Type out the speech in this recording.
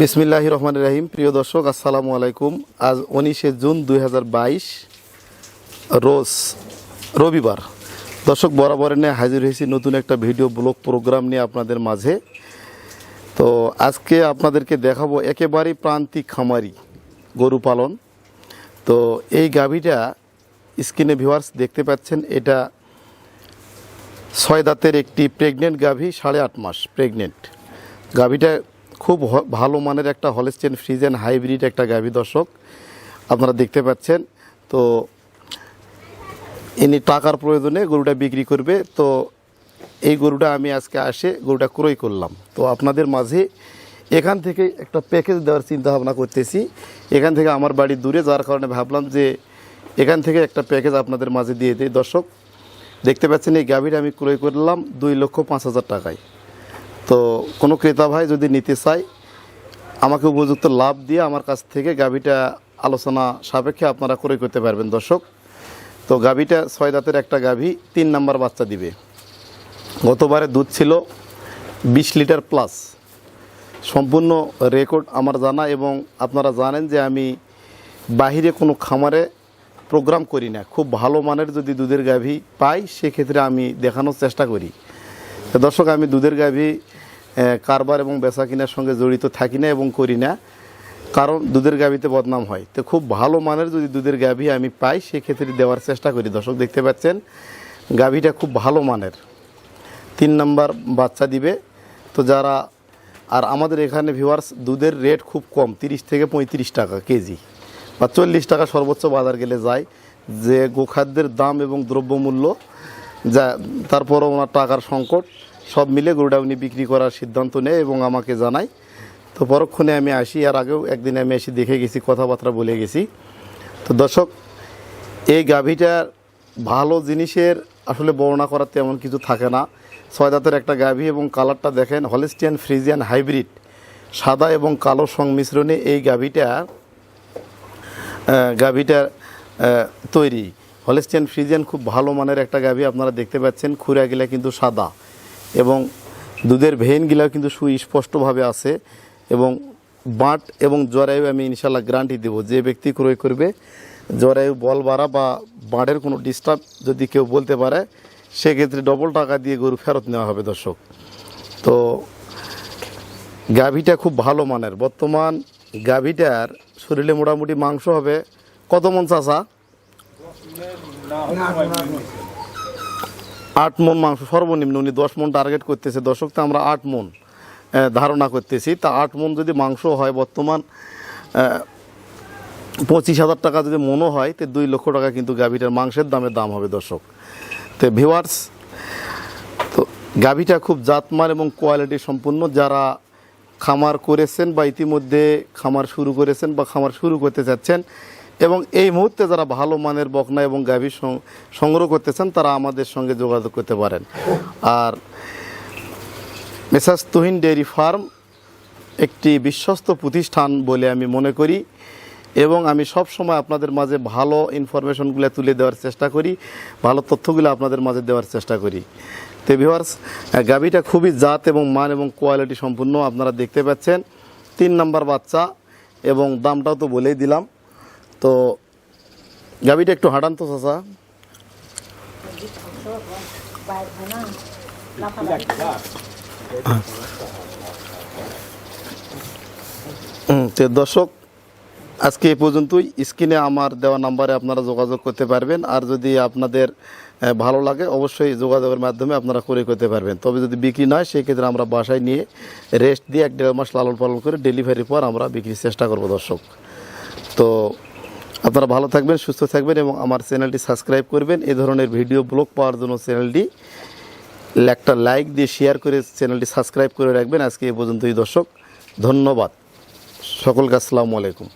বিসমিল্লাহ রহমান রাহিম। প্রিয় দর্শক, আসসালামু আলাইকুম। আজ উনিশে জুন দু হাজার বাইশ, রোজ রবিবার। দর্শক বরাবর নিয়ে হাজির হয়েছি নতুন একটা ভিডিও ব্লগ প্রোগ্রাম নিয়ে আপনাদের মাঝে। তো আজকে আপনাদেরকে দেখাবো একেবারেই প্রান্তিক খামারি গরু পালন। তো এই গাভীটা স্ক্রিনে ভিউয়ার্স দেখতে পাচ্ছেন, এটা ছয় দাঁতের একটি প্রেগনেন্ট গাভী, সাড়ে আট মাস প্রেগনেন্ট। গাভীটা খুব ভালো মানের একটা হলেস্টেন ফ্রিজেন হাইব্রিড একটা গাভী দর্শক আপনারা দেখতে পাচ্ছেন। তো ইনি টাকার প্রয়োজনে গরুটা বিক্রি করবে। তো এই গরুটা আমি আজকে আসে গরুটা ক্রয় করলাম। তো আপনাদের মাঝে এখান থেকে একটা প্যাকেজ দেওয়ার চিন্তা ভাবনা করতেছি। এখান থেকে আমার বাড়ি দূরে, যার কারণে ভাবলাম যে এখান থেকে একটা প্যাকেজ আপনাদের মাঝে দিয়ে দিই। দর্শক, দেখতে পাচ্ছেন এই গাভীটা আমি ক্রয় করলাম দুই লক্ষ পাঁচ হাজার টাকায়। তো কোনো ক্রেতা ভাই যদি নিতে চায়, আমাকে উপযুক্ত লাভ দিয়ে আমার কাছ থেকে গাভীটা আলোচনা সাপেক্ষে আপনারা ক্রয় করতে পারবেন, দর্শক। তো গাভীটা ছয় দাঁতের একটা গাভী, তিন নাম্বার বাচ্চা দিবে। গতবারে দুধ ছিল বিশ লিটার প্লাস। সম্পূর্ণ রেকর্ড আমার জানা এবং আপনারা জানেন যে আমি বাহিরে কোনো খামারে প্রোগ্রাম করি না। খুব ভালো মানের যদি দুধের গাভী পাই, সেক্ষেত্রে আমি দেখানোর চেষ্টা করি। দর্শক, আমি দুধের গাভী কারবার এবং বেচা কেনার সঙ্গে জড়িত থাকি না এবং করি না, কারণ দুধের গাভীতে বদনাম হয়। তো খুব ভালো মানের যদি দুধের গাভী আমি পাই, সেক্ষেত্রে দেওয়ার চেষ্টা করি। দর্শক দেখতে পাচ্ছেন, গাভীটা খুব ভালো মানের। তিন নাম্বার বাচ্চা দিবে। তো যারা, আর আমাদের এখানে ভিউয়ার্স দুধের রেট খুব কম, তিরিশ থেকে পঁয়ত্রিশ টাকা কেজি বা চল্লিশ টাকা সর্বোচ্চ বাজার গেলে যায়। যে গোখাদ্যের দাম এবং দ্রব্যমূল্য, যা, তারপরও ওনার টাকার সংকট। সব মিলে গরুটা উনি বিক্রি করার সিদ্ধান্ত নেয় এবং আমাকে জানায়। তো পরক্ষণে আমি আসি আর আগেও একদিন আমি এসে দেখে গেছি, কথাবার্তা বলে গেছি। তো দর্শক, এই গাভীটার ভালো জিনিসের আসলে বর্ণনা করার তেমন কিছু থাকে না। ছয় দাঁতের একটা গাভী এবং কালারটা দেখেন, হলিস্টিয়ান ফ্রিজিয়ান হাইব্রিড। সাদা এবং কালো সংমিশ্রণে এই গাভীটা গাভীটার তৈরি। হলিস্টিয়ান ফ্রিজিয়ান খুব ভালো মানের একটা গাভী আপনারা দেখতে পাচ্ছেন খুঁড়াগুলা কিন্তু সাদা। এবং দুধের ভেনগুলাও কিন্তু সুস্পষ্টভাবে আছে এবং বাঁট এবং জরায়ু আমি ইনশাল্লাহ গ্যারান্টি দেবো যে ব্যক্তি ক্রয় করবে জরায়ু বল বাড়া বা বাঁটের কোনো ডিস্টার্ব যদি কেউ বলতে পারে সেক্ষেত্রে ডবল টাকা দিয়ে গরু ফেরত নেওয়া হবে দর্শক তো গাভীটা খুব ভালো মানের বর্তমান গাভীটার শরীরে মোটামুটি মাংস হবে কত মন চাষা আট মন মাংস, সর্বনিম্ন উনি দশ মন টার্গেট করতেছে। দর্শক, তো আমরা আট মন ধারণা করতেছি। তা আট মন যদি মাংস হয় বর্তমান পঁচিশ হাজার টাকা যদি মনও হয়, তো দুই লক্ষ টাকা কিন্তু গাভীটার মাংসের দামের দাম হবে দর্শক। তো ভিওয়ার্স তো গাভীটা খুব জাতমান এবং কোয়ালিটি সম্পূর্ণ। যারা খামার করেছেন বা ইতিমধ্যে খামার শুরু করেছেন বা খামার শুরু করতে চাচ্ছেন এবং এই মুহূর্তে যারা ভালো মানের বকনা এবং গাভী সংগ্রহ করতে চান তারা আমাদের সঙ্গে যোগাযোগ করতে পারেন। আর মেসাজ তুহিন ডেয়ারি ফার্ম একটি বিশ্বস্ত প্রতিষ্ঠান বলে আমি মনে করি এবং আমি সব সময় আপনাদের মাঝে ভালো ইনফরমেশনগুলো তুলে দেওয়ার চেষ্টা করি, ভালো তথ্যগুলো আপনাদের মাঝে দেওয়ার চেষ্টা করি। তো ভিওয়ার্স গাভীটা খুবই জাত এবং মান এবং কোয়ালিটি সম্পূর্ণ আপনারা দেখতে পাচ্ছেন। তিন নাম্বার বাচ্চা এবং দামটাও তো বলেই দিলাম। তো গাভীটা একটু হাঁটান তো, চাচা। তো দর্শক, আজকে এই পর্যন্তই। স্ক্রিনে আমার দেওয়া নাম্বারে আপনারা যোগাযোগ করতে পারবেন। আর যদি আপনাদের ভালো লাগে, অবশ্যই যোগাযোগের মাধ্যমে আপনারা করে করতে পারবেন। তবে যদি বিক্রি না হয় সেই ক্ষেত্রে আমরা বাসায় নিয়ে রেস্ট দিয়ে এক দেড় মাস লালন পালন করে ডেলিভারির পর আমরা বিক্রির চেষ্টা করব দর্শক। তো আপনারা ভালো থাকবেন, সুস্থ থাকবেন এবং আমার চ্যানেলটি সাবস্ক্রাইব করবেন। এ ধরনের ভিডিও ব্লগ পাওয়ার জন্য চ্যানেলটি একটা লাইক দিয়ে শেয়ার করে চ্যানেলটি সাবস্ক্রাইব করে রাখবেন। আজকে এই পর্যন্তই দর্শক, ধন্যবাদ। সকলকে আসসালামু আলাইকুম।